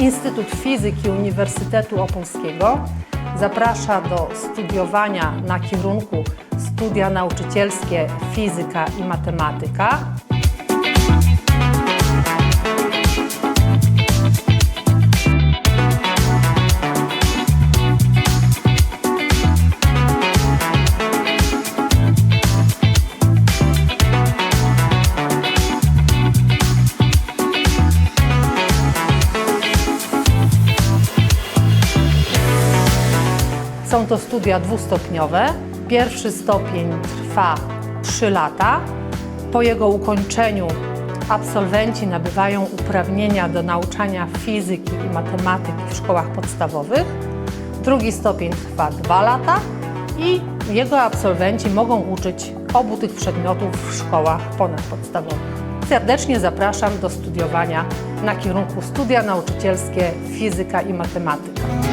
Instytut Fizyki Uniwersytetu Opolskiego zaprasza do studiowania na kierunku studia nauczycielskie fizyka i matematyka. Są to studia dwustopniowe. Pierwszy stopień trwa 3 lata. Po jego ukończeniu absolwenci nabywają uprawnienia do nauczania fizyki i matematyki w szkołach podstawowych. Drugi stopień trwa 2 lata i jego absolwenci mogą uczyć obu tych przedmiotów w szkołach ponadpodstawowych. Serdecznie zapraszam do studiowania na kierunku studia nauczycielskie fizyka i matematyka.